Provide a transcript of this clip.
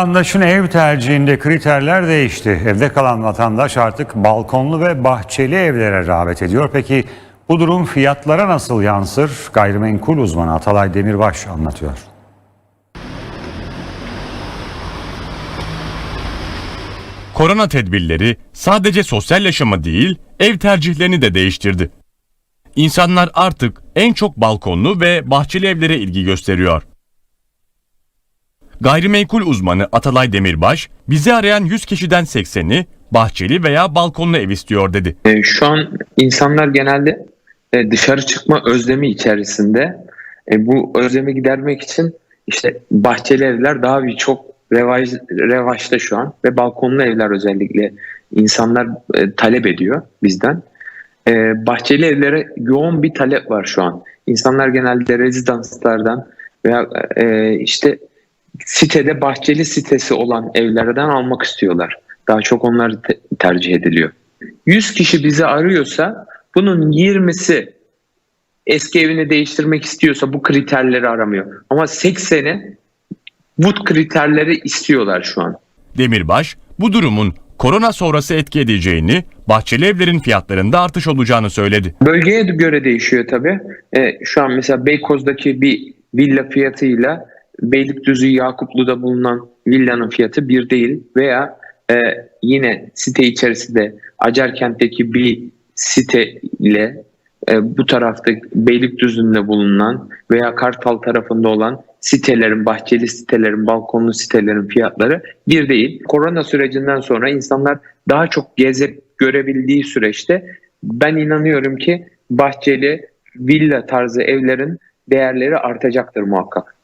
Vatandaşın ev tercihinde kriterler değişti. Evde kalan vatandaş artık balkonlu ve bahçeli evlere rağbet ediyor. Peki bu durum fiyatlara nasıl yansır? Gayrimenkul uzmanı Atalay Demirbaş anlatıyor. Korona tedbirleri sadece sosyal yaşamı değil, ev tercihlerini de değiştirdi. İnsanlar artık en çok balkonlu ve bahçeli evlere ilgi gösteriyor. Gayrimenkul uzmanı Atalay Demirbaş, bizi arayan 100 kişiden 80'i bahçeli veya balkonlu ev istiyor dedi. E, Şu an insanlar genelde e, dışarı çıkma özlemi içerisinde. E, Bu özlemi gidermek için işte bahçeli evler daha bir çok revaj, revaçta şu an ve balkonlu evler özellikle insanlar e, talep ediyor bizden. E, Bahçeli evlere yoğun bir talep var şu an. İnsanlar genelde rezidanslardan veya e, işte sitede bahçeli sitesi olan evlerden almak istiyorlar. Daha çok onlar te- tercih ediliyor. 100 kişi bizi arıyorsa bunun 20'si eski evini değiştirmek istiyorsa bu kriterleri aramıyor. Ama 80'i bu kriterleri istiyorlar şu an. Demirbaş, bu durumun korona sonrası etki edeceğini, bahçeli evlerin fiyatlarında artış olacağını söyledi. Bölgeye göre değişiyor tabii. E, şu an mesela Beykoz'daki bir villa fiyatıyla Beylikdüzü Yakuplu'da bulunan villanın fiyatı bir değil veya e, yine site içerisinde Acarkent'teki bir site ile e, bu tarafta Beylikdüzü'nde bulunan veya Kartal tarafında olan sitelerin, bahçeli sitelerin, balkonlu sitelerin fiyatları bir değil. Korona sürecinden sonra insanlar daha çok gezip görebildiği süreçte ben inanıyorum ki bahçeli villa tarzı evlerin değerleri artacaktır muhakkak.